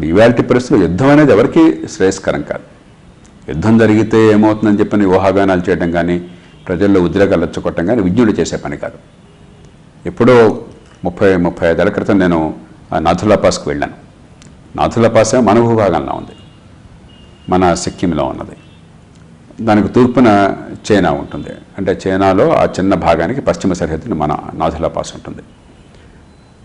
ఇప్పుడు ఇవాళ పరిస్థితుల్లో యుద్ధం అనేది ఎవరికీ శ్రేయస్కరం కాదు. యుద్ధం జరిగితే ఏమవుతుందని చెప్పని ఊహాగానాలు చేయడం కానీ ప్రజల్లో ఉద్రేకాలు రెచ్చగొట్టడం కానీ విజ్ఞుడు చేసే పని కాదు. ఎప్పుడో ముప్పై ముప్పై ఐదేళ్ళ క్రితం నేను ఆ నాథులా పాస్కి వెళ్ళాను. నాథులా పాస్ మన భూభాగంలో ఉంది. మన సిక్కింలో ఉన్నది. దానికి తూర్పున చైనా ఉంటుంది. అంటే చైనాలో ఆ చిన్న భాగానికి పశ్చిమ సరిహద్దుని మన నాథులా పాస్ ఉంటుంది.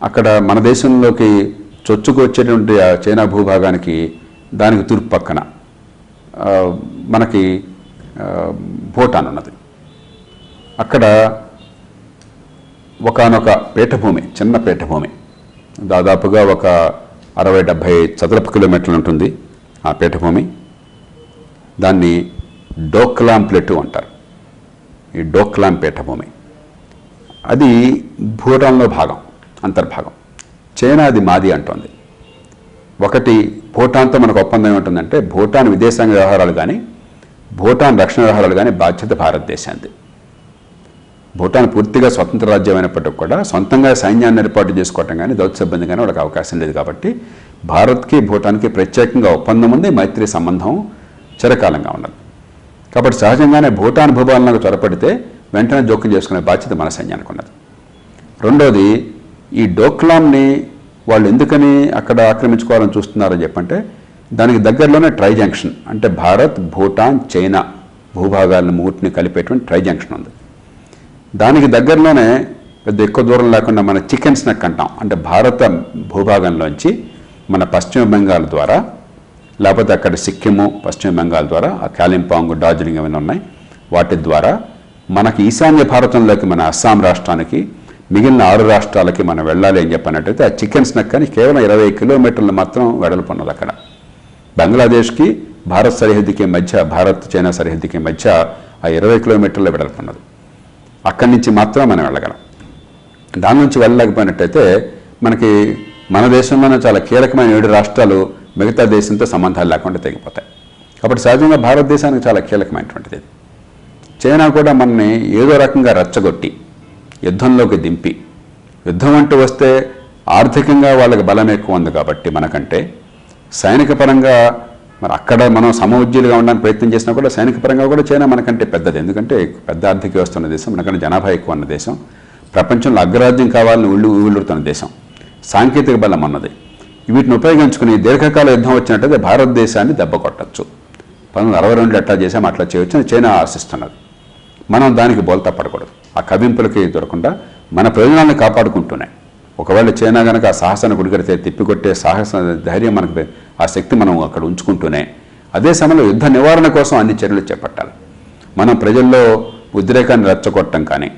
అక్కడ మన దేశంలోకి చొచ్చుకొచ్చేటువంటి ఆ చైనా భూభాగానికి దానికి తూర్పు పక్కన మనకి భూటాన్ ఉన్నది. అక్కడ ఒకానొక పీఠభూమి చిన్న పీఠభూమి. దాదాపుగా ఒక అరవై డెబ్భై చదరపు కిలోమీటర్లు ఉంటుంది ఆ పీఠభూమి. దాన్ని డోక్లాం ప్లేటు అంటారు. ఈ డోక్లాం పీఠభూమి. అది భూటాన్లో భాగం అంతర్భాగం. చైనా అది మాది అంటోంది. ఒకటి భూటాన్తో మనకు ఒప్పందం ఏముంటుందంటే భూటాన్ విదేశాంగ వ్యవహారాలు కానీ భూటాన్ రక్షణ వ్యవహారాలు కానీ బాధ్యత భారతదేశానికి భూటాన్ పూర్తిగా స్వతంత్ర రాజ్యం అయినప్పటికీ కూడా సొంతంగా సైన్యాన్ని ఏర్పాటు చేసుకోవటం కానీ దౌత్య సిబ్బంది కానీ వాళ్ళకి అవకాశం లేదు కాబట్టి భారత్కి భూటాన్కి ప్రత్యేకంగా ఒప్పందం ఉంది మైత్రి సంబంధం చిరకాలంగా ఉన్నది. కాబట్టి సహజంగానే భూటాన్ భూభాలకు త్వరపడితే వెంటనే జోక్యం చేసుకునే బాధ్యత మన సైన్యానికి ఉన్నది. రెండోది ఈ డోక్లాంని వాళ్ళు ఎందుకని అక్కడ ఆక్రమించుకోవాలని చూస్తున్నారని చెప్పంటే దానికి దగ్గరలోనే ట్రై జంక్షన్ అంటే భారత్ భూటాన్ చైనా భూభాగాలను మూటిని కలిపేటువంటి ట్రై జంక్షన్ ఉంది. దానికి దగ్గరలోనే పెద్ద ఎక్కువ దూరం లేకుండా మన చికెన్ స్నక్ అంటాం అంటే భారత భూభాగంలోంచి మన పశ్చిమ బెంగాల్ ద్వారా లేకపోతే అక్కడ సిక్కిము పశ్చిమ బెంగాల్ ద్వారా ఆ కాలింపాంగ్ డార్జిలింగ్ అవన్నీ ఉన్నాయి వాటి ద్వారా మనకి ఈశాన్య భారతంలోకి మన అస్సాం రాష్ట్రానికి మిగిలిన ఆరు రాష్ట్రాలకి మనం వెళ్ళాలి అని చెప్పినట్టయితే ఆ చికెన్ స్నక్ కానీ కేవలం ఇరవై కిలోమీటర్లు మాత్రం వెడల్పు అక్కడ. బంగ్లాదేశ్కి భారత్ సరిహద్దుకి మధ్య భారత్ చైనా సరిహద్దుకి మధ్య ఆ ఇరవై కిలోమీటర్ల వెడల్పు ఉన్నది అక్కడి నుంచి మాత్రం మనం వెళ్ళగలం. దాని నుంచి వెళ్ళలేకపోయినట్టయితే మనకి మన దేశంలోనే చాలా కీలకమైన ఏడు రాష్ట్రాలు మిగతా దేశంతో సంబంధాలు లేకుండా తెగిపోతాయి. కాబట్టి సహజంగా భారతదేశానికి చాలా కీలకమైనటువంటిది చైనా కూడా మనని ఏదో రకంగా రెచ్చగొట్టి యుద్ధంలోకి దింపి. యుద్ధం అంటూ వస్తే ఆర్థికంగా వాళ్ళకి బలం ఎక్కువ ఉంది కాబట్టి మనకంటే. సైనిక పరంగా మరి అక్కడ మనం సమఉజ్జీలుగా ఉండడానికి ప్రయత్నం చేసినా కూడా సైనిక పరంగా కూడా చైనా మనకంటే పెద్దది. ఎందుకంటే పెద్ద ఆర్థిక వ్యవస్థ ఉన్న దేశం మనకంటే జనాభా ఎక్కువ ఉన్న దేశం. ప్రపంచంలో అగ్రరాజ్యం కావాలని ఉళ్ళు ఊళ్ళుతున్న దేశం. సాంకేతిక బలం అన్నది. వీటిని ఉపయోగించుకుని దీర్ఘకాల యుద్ధం వచ్చినట్టయితే భారతదేశాన్ని దెబ్బ కొట్టచ్చు. పంతొమ్మిది అరవై రెండులో ఎట్లా చేసాం అట్లా చేయొచ్చు అని చైనా ఆశిస్తున్నది. మనం దానికి బోల్తా పడకూడదు ఆ కవింపులకి దొరకకుండా మన ప్రయోజనాలను కాపాడుకుంటూనే ఒకవేళ చైనా కనుక ఆ సాహసాన్ని గుడిగడితే తిప్పికొట్టే సాహస ధైర్యం మనకు ఆ శక్తి మనం అక్కడ ఉంచుకుంటూనే. అదే సమయంలో యుద్ధ నివారణ కోసం అన్ని చర్యలు చేపట్టాలి. మనం ప్రజల్లో ఉద్రేకాన్ని రెచ్చగొట్టడం కానీ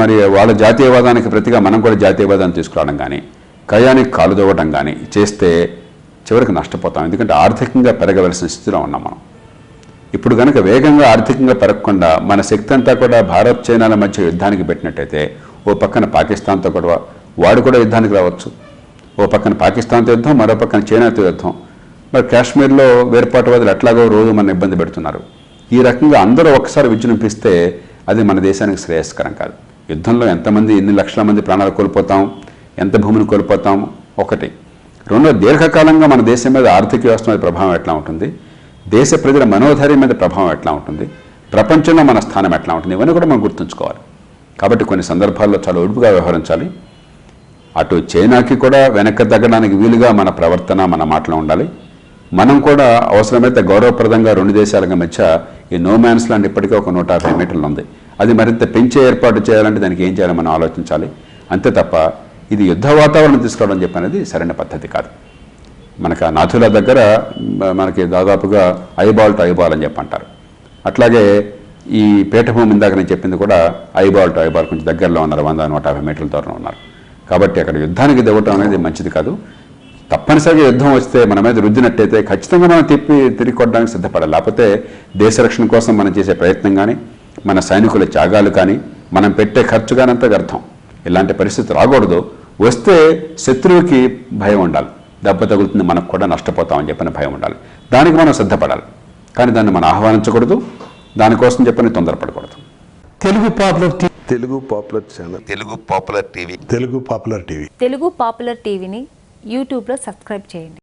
మరి వాళ్ళ జాతీయవాదానికి ప్రతిగా మనం కూడా జాతీయవాదాన్ని తీసుకురావడం కానీ కయానికి కాలు దవ్వడం కానీ చేస్తే చివరికి నష్టపోతాం. ఎందుకంటే ఆర్థికంగా పెరగవలసిన స్థితిలో ఉన్నాం మనం. ఇప్పుడు కనుక వేగంగా ఆర్థికంగా పెరగకుండా మన శక్తి అంతా కూడా భారత్ చైనాల మధ్య యుద్ధానికి పెట్టినట్టయితే ఓ పక్కన పాకిస్తాన్తో కూడా వాడు కూడా యుద్ధానికి రావచ్చు. ఓ పక్కన పాకిస్తాన్తో యుద్ధం మరో పక్కన చైనాతో యుద్ధం. మరి కాశ్మీర్లో వేర్పాటువాదులు ఎట్లాగో రోజు మన ఇబ్బంది పెడుతున్నారు. ఈ రకంగా అందరూ ఒకసారి విజృంభిస్తే అది మన దేశానికి శ్రేయస్కరం కాదు. యుద్ధంలో ఎంతమంది ఎన్ని లక్షల మంది ప్రాణాలు కోల్పోతాం ఎంత భూమిని కోల్పోతాం? ఒకటి. రెండో దీర్ఘకాలంగా మన దేశం మీద ఆర్థిక వ్యవస్థ మీద ప్రభావం ఎట్లా ఉంటుంది? దేశ ప్రజల మనోధైర్యం మీద ప్రభావం ఎట్లా ఉంటుంది? ప్రపంచంలో మన స్థానం ఎట్లా ఉంటుంది? ఇవన్నీ కూడా మనం గుర్తుంచుకోవాలి. కాబట్టి కొన్ని సందర్భాల్లో చాలా ఒడుపుగా వ్యవహరించాలి. అటు చైనాకి కూడా వెనక్కి తగ్గడానికి వీలుగా మన ప్రవర్తన మన మాటలో ఉండాలి. మనం కూడా అవసరమైతే గౌరవప్రదంగా రెండు దేశాలకు మధ్య ఈ నో మ్యాన్స్ లాంటి ఇప్పటికే ఒక నూట యాభై మీటర్లు ఉంది. అది మరింత పెంచే ఏర్పాటు చేయాలంటే దానికి ఏం చేయాలో మనం ఆలోచించాలి. అంతే తప్ప ఇది యుద్ధ వాతావరణం తీసుకురావడం చెప్పనేది సరైన పద్ధతి కాదు. మనకు ఆ నాథుల దగ్గర మనకి దాదాపుగా ఐబాల్ టు ఐబాల్ అని చెప్పి అంటారు అట్లాగే ఈ పీఠభూమి ఇందాక నేను చెప్పింది కూడా ఐబాల్ టు ఐబాల్ కొంచెం దగ్గరలో ఉన్నారు వంద నూట యాభై మీటర్ల దూరంలో ఉన్నారు. కాబట్టి అక్కడ యుద్ధానికి దివ్వటం అనేది మంచిది కాదు. తప్పనిసరిగా యుద్ధం వస్తే మన మీద రుద్దినట్టయితే ఖచ్చితంగా మనం తిప్పి తిరిగి కొట్టడానికి సిద్ధపడాలి. లేకపోతే దేశ రక్షణ కోసం మనం చేసే ప్రయత్నం కానీ మన సైనికుల త్యాగాలు కానీ మనం పెట్టే ఖర్చు కానంత వ్యర్థం. ఇలాంటి పరిస్థితి రాకూడదు. వస్తే శత్రువుకి భయం ఉండాలి. దెబ్బ తగులుతుంది మనకు కూడా నష్టపోతామని చెప్పిన భయం ఉండాలి. దానికి మనం సిద్ధపడాలి. కానీ దాన్ని మనం ఆహ్వానించకూడదు. దానికోసం చెప్పని తొందరపడకూడదు. Telugu popular T- Telugu popular channel. Telugu popular TV. Telugu popular TV. Telugu popular టీవీని యూట్యూబ్లో సబ్స్క్రైబ్ చేయండి.